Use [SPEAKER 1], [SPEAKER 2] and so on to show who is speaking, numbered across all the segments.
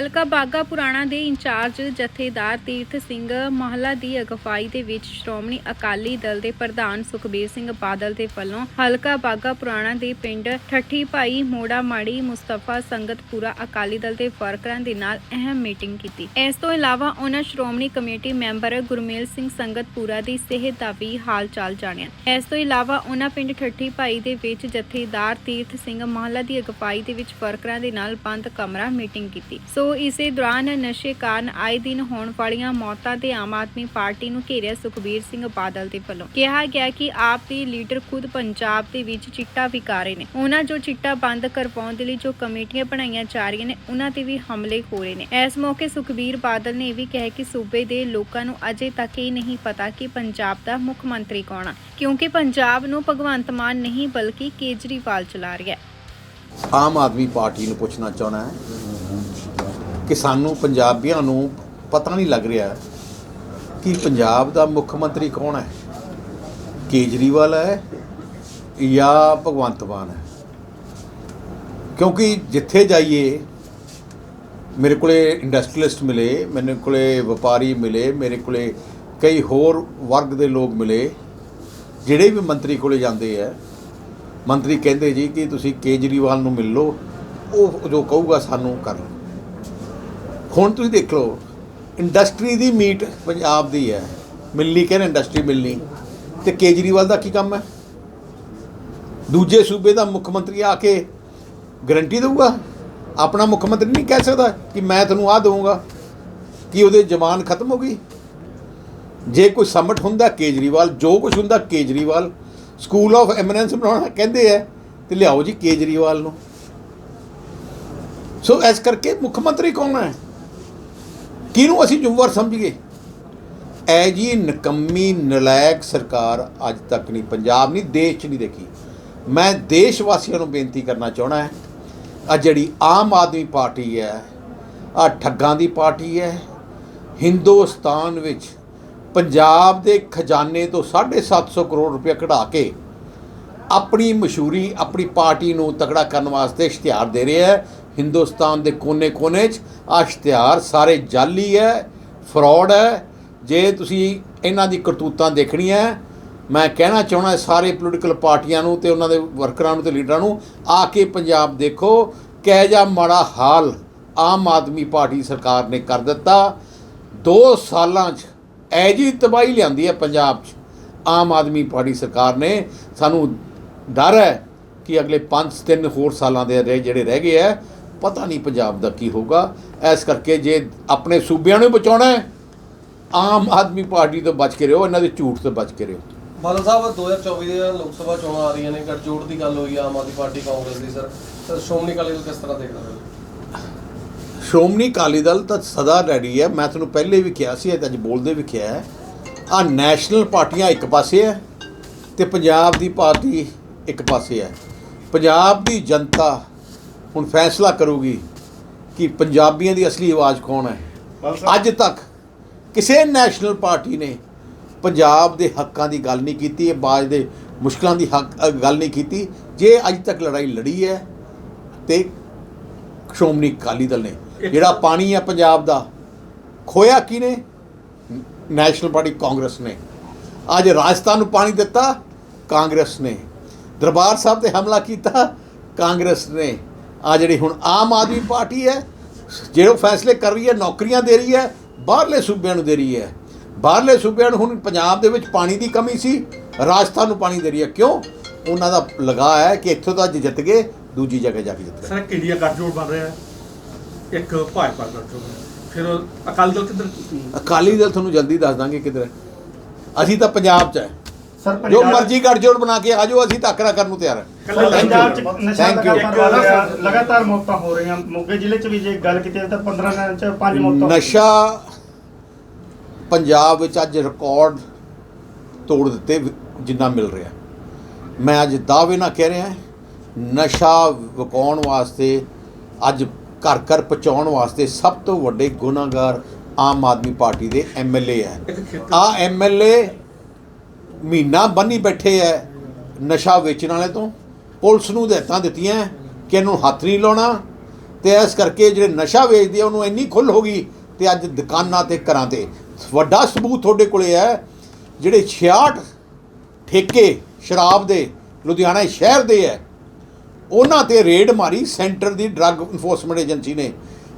[SPEAKER 1] ਹਲਕਾ ਬਾਗਾ ਪੁਰਾਣਾ ਦੇ ਇੰਚਾਰਜ ਜਥੇਦਾਰ ਤੀਰਥ ਸਿੰਘ ਮਹਲਾ ਦੀ ਅਗਵਾਈ ਦੇ ਵਿੱਚ ਸ਼੍ਰੋਮਣੀ ਅਕਾਲੀ ਦਲ ਦੇ ਪ੍ਰਧਾਨ ਸੁਖਬੀਰ ਸਿੰਘ ਬਾਦਲ ਦੇ ਵੱਲੋਂ ਹਲਕਾ ਬਾਗਾ ਪੁਰਾਣਾ ਦੇ ਪਿੰਡ ਠੱਠੀ ਭਾਈ ਮੋੜਾ ਮਾੜੀ ਮੁਸਤਫਾ ਸੰਗਤਪੁਰਾ ਅਕਾਲੀ ਦਲ ਦੇ ਵਰਕਰਾਂ ਦੇ ਨਾਲ ਅਹਿਮ ਮੀਟਿੰਗ ਕੀਤੀ। ਇਸ ਤੋਂ ਇਲਾਵਾ ਉਹਨਾਂ ਸ਼੍ਰੋਮਣੀ ਕਮੇਟੀ ਮੈਂਬਰ ਗੁਰਮੇਲ ਸਿੰਘ ਸੰਗਤਪੁਰਾ ਦੀ ਸਿਹਤ ਦਾ ਵੀ ਹਾਲ ਚਾਲ ਜਾਣਿਆ। ਇਸ ਤੋਂ ਇਲਾਵਾ ਉਹਨਾਂ ਪਿੰਡ ਠੱਠੀ ਭਾਈ ਦੇ ਵਿੱਚ ਜਥੇਦਾਰ ਤੀਰਥ ਸਿੰਘ ਮਹਲਾ ਦੀ ਅਗਵਾਈ ਦੇ ਵਿੱਚ ਵਰਕਰਾਂ ਦੇ ਨਾਲ ਬੰਦ ਕਮਰਾ ਮੀਟਿੰਗ ਕੀਤੀ। ਸੋ ਇਸੇ ਦੌਰਾਨ ਨਸ਼ੇ ਕਾਰਨ ਆਏ ਦਿਨ ਹੋਣ ਵਾਲੀਆਂ ਮੌਤਾਂ ਤੇ ਆਮ ਆਦਮੀ ਪਾਰਟੀ ਨੂੰ ਘੇਰਿਆ ਸੁਖਬੀਰ ਸਿੰਘ ਬਾਦਲ ਦੇ ਵੱਲੋਂ। ਕਿਹਾ ਗਿਆ ਕਿ ਆਪ ਦੇ ਲੀਡਰ ਖੁਦ ਪੰਜਾਬ ਦੇ ਵਿੱਚ ਚਿੱਟਾ ਵਿਕਾਰੇ ਨੇ। ਉਹਨਾਂ ਜੋ ਚਿੱਟਾ ਬੰਦ ਕਰਵਾਉਣ ਦੇ ਲਈ ਜੋ ਕਮੇਟੀਆਂ ਬਣਾਈਆਂ ਜਾ ਰਹੀਆਂ ਨੇ, ਉਹਨਾਂ ਤੇ ਵੀ ਹਮਲੇ ਹੋ ਰਹੇ ਨੇ। ਇਸ ਮੌਕੇ ਸੁਖਬੀਰ ਬਾਦਲ ਨੇ ਇਹ ਵੀ ਕਿਹਾ ਕਿ ਸੂਬੇ ਦੇ ਲੋਕਾਂ ਨੂੰ ਅਜੇ ਤੱਕ ਇਹ ਨਹੀਂ ਪਤਾ ਕਿ ਪੰਜਾਬ ਦਾ ਮੁੱਖ ਮੰਤਰੀ ਕੌਣ ਆ, ਕਿਉਂਕਿ ਪੰਜਾਬ ਨੂੰ ਭਗਵੰਤ ਮਾਨ ਨਹੀਂ, ਬਲਕਿ ਕੇਜਰੀਵਾਲ ਚਲਾ ਰਿਹਾ ਹੈ।
[SPEAKER 2] ਆਮ ਆਦਮੀ ਪਾਰਟੀ ਨੂੰ ਪੁੱਛਣਾ ਚਾਹਣਾ ਹੈ। ਕਿ ਸਾਨੂੰ ਪੰਜਾਬੀਆਂ ਨੂੰ ਪਤਾ ਨਹੀਂ ਲੱਗ ਰਿਹਾ ਕਿ ਪੰਜਾਬ ਦਾ ਮੁੱਖ ਮੰਤਰੀ ਕੌਣ ਹੈ? ਕੇਜਰੀਵਾਲ ਹੈ ਜਾਂ ਭਗਵੰਤ ਮਾਨ ਹੈ? ਕਿਉਂਕਿ ਜਿੱਥੇ ਜਾਈਏ, ਮੇਰੇ ਕੋਲੇ ਇੰਡਸਟਰੀਅਲਿਸਟ ਮਿਲੇ, ਮੇਰੇ ਕੋਲੇ ਵਪਾਰੀ ਮਿਲੇ, ਮੇਰੇ ਕੋਲੇ ਕਈ ਹੋਰ ਵਰਗ ਦੇ ਲੋਕ ਮਿਲੇ, ਜਿਹੜੇ ਵੀ ਮੰਤਰੀ ਕੋਲੇ ਜਾਂਦੇ ਆ, ਮੰਤਰੀ ਕਹਿੰਦੇ ਜੀ ਕਿ ਤੁਸੀਂ ਕੇਜਰੀਵਾਲ ਨੂੰ ਮਿਲ ਲਓ, ਉਹ ਜੋ ਕਹੂਗਾ ਸਾਨੂੰ ਕਰ ਲਓ। ਹੁਣ ਤੁਸੀਂ ਦੇਖ ਲਓ ਇੰਡਸਟਰੀ ਦੀ ਮੀਟ ਪੰਜਾਬ ਦੀ ਹੈ। ਮਿਲਣੀ ਕਹਿੰਦੇ ਇੰਡਸਟਰੀ ਮਿਲਣੀ? ਤੇ ਕੇਜਰੀਵਾਲ ਦਾ ਕੀ ਕੰਮ ਹੈ? ਦੂਜੇ ਸੂਬੇ ਦਾ ਮੁੱਖ ਮੰਤਰੀ ਆ ਕੇ ਗਰੰਟੀ ਦੇਊਗਾ? ਆਪਣਾ ਮੁੱਖ ਮੰਤਰੀ ਨਹੀਂ ਕਹਿ ਸਕਦਾ ਕਿ ਮੈਂ ਤੁਹਾਨੂੰ ਆ ਦਊਂਗਾ। ਕਿ ਉਹਦੇ ਜ਼ਮਾਨ ਖਤਮ ਹੋ ਗਈ? ਜੇ ਕੋਈ ਸਮਟ ਹੁੰਦਾ ਕੇਜਰੀਵਾਲ, ਜੋ ਕੁਝ ਹੁੰਦਾ ਕੇਜਰੀਵਾਲ ਸਕੂਲ ਆਫ ਐਮੀਨੈਂਸ ਬਣਾਉਣਾ ਕਹਿੰਦੇ ਐ ਤੇ ਲਿਆਓ ਜੀ ਕੇਜਰੀਵਾਲ ਨੂੰ। ਸੋ ਇਸ ਕਰਕੇ ਮੁੱਖ ਮੰਤਰੀ ਕੌਣ ਹੈ? ਕਿਹਨੂੰ ਅਸੀਂ ਜ਼ਿੰਮੇਵਾਰ ਸਮਝੀਏ? ਐ ਜੀ ਨਕੰਮੀ ਨਲਾਇਕ ਸਰਕਾਰ ਅੱਜ ਤੱਕ ਨਹੀਂ, ਪੰਜਾਬ ਨਹੀਂ, ਦੇਸ਼ 'ਚ ਨਹੀਂ ਦੇਖੀ। ਮੈਂ ਦੇਸ਼ ਵਾਸੀਆਂ ਨੂੰ ਬੇਨਤੀ ਕਰਨਾ ਚਾਹਣਾ ਹੈ ਆ ਜਿਹੜੀ ਆਮ ਆਦਮੀ ਪਾਰਟੀ ਹੈ ਆ ਠੱਗਾਂ ਦੀ ਪਾਰਟੀ ਹੈ, ਹਿੰਦੁਸਤਾਨ ਵਿੱਚ ਪੰਜਾਬ ਦੇ ਖਜ਼ਾਨੇ ਤੋਂ 750 ਕਰੋੜ ਰੁਪਏ ਕਢਾ ਕੇ ਆਪਣੀ ਮਸ਼ਹੂਰੀ, ਆਪਣੀ ਪਾਰਟੀ ਨੂੰ ਤਕੜਾ ਕਰਨ ਵਾਸਤੇ ਇਸ਼ਤਿਹਾਰ ਦੇ ਰਿਹਾ ਹੈ। ਹਿੰਦੁਸਤਾਨ ਦੇ ਕੋਨੇ-ਕੋਨੇ 'ਚ। ਆ ਇਸ਼ਤਿਹਾਰ ਸਾਰੇ ਜਾਲੀ ਹੈ, ਫਰਾਡ ਹੈ। ਜੇ ਤੁਸੀਂ ਇਹਨਾਂ ਦੀ ਕਰਤੂਤਾਂ ਦੇਖਣੀਆਂ ਮੈਂ ਕਹਿਣਾ ਚਾਹਣਾ ਸਾਰੇ ਪੋਲੀਟੀਕਲ ਪਾਰਟੀਆਂ ਨੂੰ ਤੇ ਉਹਨਾਂ ਦੇ ਵਰਕਰਾਂ ਨੂੰ ਤੇ ਲੀਡਰਾਂ ਨੂੰ, ਆ ਕੇ ਪੰਜਾਬ ਦੇਖੋ, ਕਿਹੋ ਜਿਹਾ ਮਾੜਾ ਹਾਲ ਆਮ ਆਦਮੀ ਪਾਰਟੀ ਸਰਕਾਰ ਨੇ ਕਰ ਦਿੱਤਾ। 2 ਸਾਲਾਂ 'ਚ ਐ ਜੀ ਤਬਾਹੀ ਲਿਆਂਦੀ ਹੈ ਪੰਜਾਬ 'ਚ। ਆਮ ਆਦਮੀ ਪਾਰਟੀ ਸਰਕਾਰ ਨੇ। ਸਾਨੂੰ ਡਰ ਹੈ ਕਿ ਅਗਲੇ 5 ਤਿੰਨ ਹੋਰ ਸਾਲਾਂ ਦੇ ਰਹਿ ਜਿਹੜੇ ਰਹਿ ਗਏ ਹੈ ਪਤਾ ਨਹੀਂ ਪੰਜਾਬ ਦਾ ਕੀ ਹੋਊਗਾ। ਇਸ ਕਰਕੇ ਜੇ ਆਪਣੇ ਸੂਬਿਆਂ ਨੂੰ ਬਚਾਉਣਾ ਹੈ ਆਮ ਆਦਮੀ ਪਾਰਟੀ ਤੋਂ ਬਚ ਕੇ ਰਹੋ ਇਹਨਾਂ ਦੇ ਝੂਠ ਤੋਂ ਬਚ ਕੇ ਰਹੋ।
[SPEAKER 3] ਬਾਦਲ ਸਾਹਿਬ 2024 ਦੀਆਂ ਲੋਕ ਸਭਾ ਚੋਣਾਂ ਆ ਰਹੀਆਂ ਨੇ ਗੱਠਜੋੜ ਦੀ ਗੱਲ ਹੋਈ ਆ ਆਮ ਆਦਮੀ ਪਾਰਟੀ ਕਾਂਗਰਸ ਦੀ ਸਰ। ਸਰ ਸ਼੍ਰੋਮਣੀ ਅਕਾਲੀ ਦਲ ਕਿਸ ਤਰ੍ਹਾਂ ਦੇਖਦਾ ਹੈ?
[SPEAKER 2] ਸ਼੍ਰੋਮਣੀ ਅਕਾਲੀ ਦਲ ਤਾਂ ਸਦਾ ਰੈਡੀ ਹੈ। ਮੈਂ ਤੁਹਾਨੂੰ ਪਹਿਲੇ ਵੀ ਕਿਹਾ ਸੀ ਅੱਜ ਬੋਲਦੇ ਵੀ ਕਿਹਾ ਹੈ। ਆ ਨੈਸ਼ਨਲ ਪਾਰਟੀਆਂ ਇੱਕ ਪਾਸੇ ਹੈ ਤੇ ਪੰਜਾਬ ਦੀ ਪਾਰਟੀ ਇੱਕ ਪਾਸੇ ਹੈ। ਪੰਜਾਬ ਦੀ ਜਨਤਾ ਹੁਣ ਫੈਸਲਾ ਕਰੂਗੀ ਕਿ ਪੰਜਾਬੀਆਂ ਦੀ ਅਸਲੀ ਆਵਾਜ਼ ਕੌਣ ਹੈ? ਅੱਜ ਤੱਕ ਕਿਸੇ ਨੈਸ਼ਨਲ ਪਾਰਟੀ ਨੇ ਪੰਜਾਬ ਦੇ ਹੱਕਾਂ ਦੀ ਗੱਲ ਨਹੀਂ ਕੀਤੀ ਆਵਾਜ਼ ਦੇ ਮੁਸ਼ਕਲਾਂ ਦੀ ਹੱਕ ਗੱਲ ਨਹੀਂ ਕੀਤੀ। ਜੇ ਅੱਜ ਤੱਕ ਲੜਾਈ ਲੜੀ ਹੈ ਤੇ ਸ਼੍ਰੋਮਣੀ ਅਕਾਲੀ ਦਲ ਨੇ ਜਿਹੜਾ ਪਾਣੀ ਹੈ ਪੰਜਾਬ ਦਾ ਖੋਇਆ ਕਿਨੇ ਨੈਸ਼ਨਲ ਪਾਰਟੀ ਕਾਂਗਰਸ ਨੇ। ਅੱਜ ਰਾਜਸਥਾਨ ਨੂੰ ਪਾਣੀ ਦਿੱਤਾ ਕਾਂਗਰਸ ਨੇ। ਦਰਬਾਰ ਸਾਹਿਬ ਤੇ ਹਮਲਾ ਕੀਤਾ ਕਾਂਗਰਸ ਨੇ। ਆ ਜਿਹੜੀ ਹੁਣ ਆਮ ਆਦਮੀ ਪਾਰਟੀ ਹੈ ਜਿਹੜੇ ਫੈਸਲੇ ਕਰ ਰਹੀ ਹੈ ਨੌਕਰੀਆਂ ਦੇ ਰਹੀ ਹੈ ਬਾਹਰਲੇ ਸੂਬਿਆਂ ਨੂੰ ਦੇ ਰਹੀ ਹੈ। ਬਾਹਰਲੇ ਸੂਬਿਆਂ ਨੂੰ ਹੁਣ ਪੰਜਾਬ ਦੇ ਵਿੱਚ ਪਾਣੀ ਦੀ ਕਮੀ ਸੀ ਰਾਜਸਥਾਨ ਨੂੰ ਪਾਣੀ ਦੇ ਰਹੀ ਹੈ। ਕਿਉਂ? ਉਹਨਾਂ ਦਾ ਲਗਾ ਹੈ ਕਿ ਇੱਥੋਂ ਤਾਂ ਜਿੱਤ ਗਏ ਦੂਜੀ ਜਗ੍ਹਾ ਜਾ ਕੇ ਜਿੱਤ ਗਏ।
[SPEAKER 4] ਸਰ ਇੱਕ ਇੰਡੀਆ ਗੱਠਜੋੜ ਬਣ ਰਿਹਾ ਹੈ। ਇੱਕ ਭਾਜਪਾ ਗੱਠਜੋੜ। ਫਿਰ ਅਕਾਲੀ ਦਲ ਕਿੱਧਰ?
[SPEAKER 2] ਅਕਾਲੀ ਦਲ ਤੁਹਾਨੂੰ ਜਲਦੀ ਦੱਸ ਦਾਂਗੇ ਕਿਧਰ ਹੈ। ਅਸੀਂ ਤਾਂ ਪੰਜਾਬ 'ਚ ਹੈ।
[SPEAKER 5] ਸਰ
[SPEAKER 2] ਜੋ ਮਰਜ਼ੀ ਗੱਠਜੋੜ ਬਣਾ ਕੇ ਆ ਜਾਓ ਅਸੀਂ ਟੱਕਰਾ ਕਰਨ ਨੂੰ ਤਿਆਰ ਹਾਂ।
[SPEAKER 5] ਪੰਜਾਬ ਚ ਨਸ਼ਾ. ਲਗਾਤਾਰ ਵੱਧ ਰਿਹਾ ਲਗਾਤਾਰ ਮੌਤਾਂ ਹੋ ਰਹੀਆਂ। ਮੋਗੇ ਜ਼ਿਲ੍ਹੇ ਚ ਵੀ ਜੇ ਗੱਲ ਕੀਤੀ ਤਾਂ 15 ਦਿਨਾਂ ਚ 5 ਮੌਤਾਂ
[SPEAKER 2] ਨਸ਼ਾ ਪੰਜਾਬ ਵਿੱਚ ਅੱਜ ਰਿਕਾਰਡ ਤੋੜ ਦਿੱਤੇ ਜਿੰਨਾ ਮਿਲ ਰਿਹਾ ਮੈਂ ਅੱਜ ਦਾਅਵੇ ਨਾਲ ਕਹਿ ਰਿਹਾ ਨਸ਼ਾ ਵਿਕਾਉਣ ਵਾਸਤੇ ਅੱਜ ਘਰ ਘਰ ਪਹੁੰਚਾਉਣ ਵਾਸਤੇ ਸਭ ਤੋਂ ਵੱਡੇ ਗੁਨਾਹਗਾਰ ਆਮ ਆਦਮੀ ਪਾਰਟੀ ਦੇ ਐਮਐਲਏ ਹੈ। ਆ ਐਮਐਲਏ ਮਹੀਨਾ ਬੰਨੀ ਬੈਠੇ ਐ ਨਸ਼ਾ ਵੇਚਣ ਵਾਲੇ ਤੋਂ। ਪੁਲਿਸ ਨੂੰ ਹਦਾਇਤਾਂ ਦਿੱਤੀਆਂ ਕਿ ਇਹਨੂੰ ਹੱਥ ਨਹੀਂ ਲਾਉਣਾ ਤੇ ਇਸ ਕਰਕੇ ਜਿਹੜੇ ਨਸ਼ਾ ਵੇਚਦੇ ਆ, ਉਹਨੂੰ ਇੰਨੀ ਖੁੱਲ ਹੋ ਗਈ ਤੇ ਅੱਜ ਦੁਕਾਨਾਂ ਤੇ ਘਰਾਂ ਤੇ। ਵੱਡਾ ਸਬੂਤ ਤੁਹਾਡੇ ਕੋਲੇ ਹੈ ਜਿਹੜੇ 66 ਠੇਕੇ ਸ਼ਰਾਬ ਦੇ ਲੁਧਿਆਣਾ ਸ਼ਹਿਰ ਦੇ ਹੈ ਉਹਨਾਂ ਤੇ ਰੇਡ ਮਾਰੀ ਸੈਂਟਰ ਦੀ ਡਰੱਗ ਇਨਫੋਰਸਮੈਂਟ ਏਜੰਸੀ ਨੇ।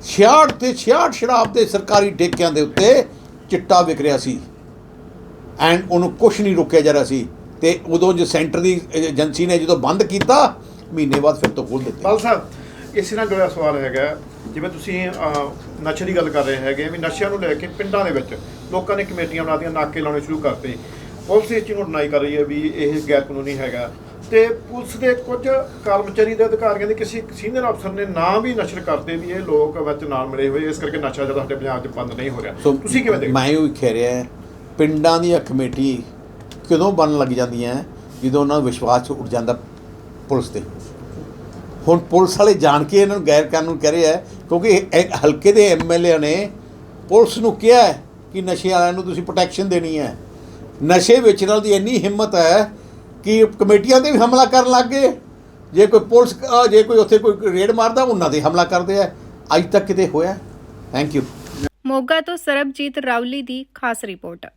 [SPEAKER 2] 66 ਤੇ 66 ਸ਼ਰਾਬ ਦੇ ਸਰਕਾਰੀ ਠੇਕਿਆਂ ਦੇ ਉੱਤੇ ਚਿੱਟਾ ਵਿਕ ਰਿਹਾ ਸੀ। ਐਂਡ ਉਹਨੂੰ ਕੁਝ ਨਹੀਂ ਰੋਕਿਆ ਜਾ ਰਿਹਾ ਸੀ। ਤੇ ਉਦੋਂ ਜੋ ਸੈਂਟਰ ਦੀ ਏਜੰਸੀ ਨੇ ਜਦੋਂ ਬੰਦ ਕੀਤਾ ਮਹੀਨੇ ਬਾਅਦ ਫਿਰ ਤੋਂ ਖੋਲ ਦਿੱਤੇ।
[SPEAKER 6] ਪਾਲ ਸਾਹਿਬ ਇਸੇ ਨਾਲ ਜੁੜਿਆ ਸਵਾਲ ਹੈਗਾ ਜਿਵੇਂ ਤੁਸੀਂ ਨਸ਼ੇ ਦੀ ਗੱਲ ਕਰ ਰਹੇ ਹੈਗੇ ਵੀ ਨਸ਼ਿਆਂ ਨੂੰ ਲੈ ਕੇ ਪਿੰਡਾਂ ਦੇ ਵਿੱਚ ਲੋਕਾਂ ਨੇ ਕਮੇਟੀਆਂ ਬਣਾਤੀਆਂ ਨਾਕੇ ਲਾਉਣੇ ਸ਼ੁਰੂ ਕਰਤੇ। ਪੁਲਿਸ ਇਸ ਚੀਜ਼ ਨੂੰ ਡਿਨਾਈ ਕਰ ਰਹੀ ਹੈ ਵੀ ਇਹ ਗੈਰ ਕਾਨੂੰਨੀ ਹੈਗਾ। ਤੇ ਪੁਲਿਸ ਦੇ ਕੁਝ ਕਰਮਚਾਰੀ ਦੇ ਅਧਿਕਾਰੀਆਂ ਦੇ ਕਿਸੇ ਸੀਨੀਅਰ ਅਫਸਰ ਨੇ ਨਾਂ ਵੀ ਨਸ਼ਰ ਕਰਦੇ ਵੀ ਇਹ ਲੋਕ ਵਿੱਚ ਨਾਲ ਮਿਲੇ ਹੋਏ ਇਸ ਕਰਕੇ ਨਸ਼ਾ ਜਿਹੜਾ ਸਾਡੇ ਪੰਜਾਬ 'ਚ ਬੰਦ ਨਹੀਂ ਹੋ ਰਿਹਾ। ਤੁਸੀਂ ਕਿਵੇਂ ਦੇਖਦੇ
[SPEAKER 2] ਮੈਂ ਉਹ ਕਹਿ ਰਿਹਾ ਪਿੰਡਾਂ ਦੀਆਂ ਕਮੇਟੀ ਕਦੋਂ ਬਣਨ ਲੱਗ ਜਾਂਦੀਆਂ ਜਦੋਂ ਉਹਨਾਂ ਨੂੰ ਵਿਸ਼ਵਾਸ ਉੱਠ ਜਾਂਦਾ ਪੁਲਿਸ ਤੇ। ਹੁਣ ਪੁਲਿਸ ਵਾਲੇ ਜਾਣ ਕੇ ਇਹਨਾਂ ਨੂੰ ਗੈਰ ਕਾਨੂੰਨ ਕਹਿ ਰਹੇ ਆ ਕਿਉਂਕਿ ਇਹ- ਇਹ ਹਲਕੇ ਦੇ ਐਮਐਲਏ ਨੇ ਪੁਲਿਸ ਨੂੰ ਕਿਹਾ ਕਿ ਨਸ਼ੇ ਵਾਲਿਆਂ ਨੂੰ ਤੁਸੀਂ ਪ੍ਰੋਟੈਕਸ਼ਨ ਦੇਣੀ ਹੈ। ਨਸ਼ੇ ਵੇਚਣ ਵਾਲੀ ਦੀ ਇੰਨੀ ਹਿੰਮਤ ਹੈ ਕਿ ਕਮੇਟੀਆਂ ਤੇ ਵੀ ਹਮਲਾ ਕਰਨ ਲੱਗ ਗਏ। ਜੇ ਕੋਈ ਪੁਲਿਸ, ਜੇ ਕੋਈ ਉੱਥੇ ਕੋਈ ਰੇਡ ਮਾਰਦਾ, ਉਹਨਾਂ ਤੇ ਹਮਲਾ ਕਰਦੇ ਆ ਅੱਜ ਤੱਕ ਕਿਤੇ ਹੋਇਆ? ਥੈਂਕ ਯੂ
[SPEAKER 1] ਮੋਗਾ ਤੋਂ ਸਰਬਜੀਤ ਰਾਉਲੀ ਦੀ ਖਾਸ ਰਿਪੋਰਟ।